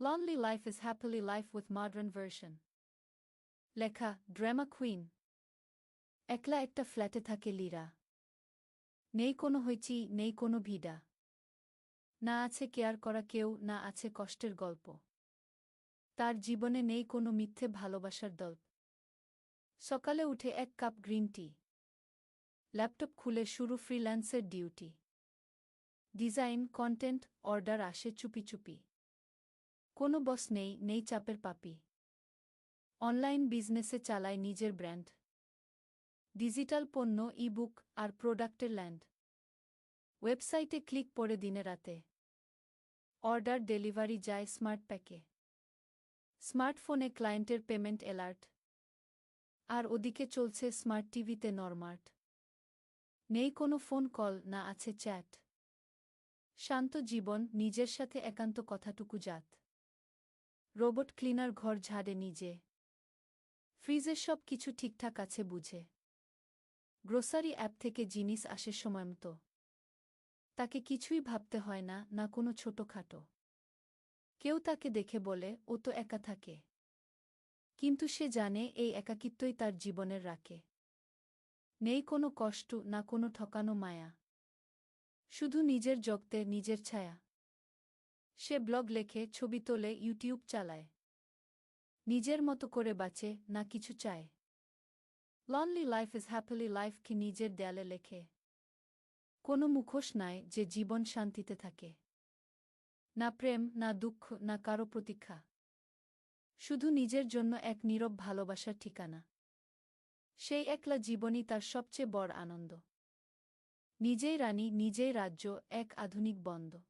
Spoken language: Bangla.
Lonely Life is Happily Life with Modern Version. লেখা ড্রামা কুইন একলা একটা ফ্ল্যাটে থাকে লীরা নেই কোনো হইচি নেই কোনো ভিডা না আছে কেয়ার করা কেউ না আছে কষ্টের গল্প তার জীবনে নেই কোনো মিথ্যে ভালোবাসার দল্প সকালে উঠে এক কাপ গ্রিন টি ল্যাপটপ খুলে শুরু ফ্রিল্যান্সের ডিউটি ডিজাইন কন্টেন্ট অর্ডার আসে চুপি চুপি কোনো বস নেই নেই চাপের পাপি। অনলাইন বিজনেসে চালায় নিজের ব্র্যান্ড। ডিজিটাল পণ্য, ইবুক আর প্রোডাক্টের ল্যান্ড। ওয়েবসাইটে ক্লিক পড়ে দিনে রাতে। অর্ডার ডেলিভারি যায় স্মার্ট প্যাকে। স্মার্টফোনে ক্লায়েন্টের পেমেন্ট অ্যালার্ট। আর ওদিকে চলছে স্মার্ট টিভিতে নরমার্ট। নেই কোনো ফোন কল, না আছে চ্যাট। শান্ত জীবন, নিজের সাথে একান্ত কথাটুকু জাত। রোবট ক্লিনার ঘর ঝাড়ে নিজে। ফ্রিজের সব কিছু ঠিকঠাক আছে বুঝে। গ্রোসারি অ্যাপ থেকে জিনিস আসে সময়মতো তাকে কিছুই ভাবতে হয় না না কোনো ছোটখাটো। কেউ তাকে দেখে বলে, ও তো একা থাকে। কিন্তু সে জানে এই একাকিত্বই তার জীবনের রাকে। নেই কোনো কষ্ট, না কোনো ঠকানো মায়া। শুধু নিজের জগতে নিজের ছায়া। সে ব্লগ লেখে, ছবি তোলে, ইউটিউব চালায়। নিজের মতো করে বাঁচে, না কিছু চায়। Lonely life is happily life কি নিজের দেয়ালে লেখে। কোনো মুখোশ নাই যে জীবন শান্তিতে থাকে। না প্রেম, না দুঃখ, না কারও প্রতীক্ষা। শুধু নিজের জন্য এক নীরব ভালোবাসার ঠিকানা। সেই একলা জীবনই তার সবচেয়ে বড় আনন্দ। নিজেই রানী, নিজেই রাজ্য, এক আধুনিক বন্ধ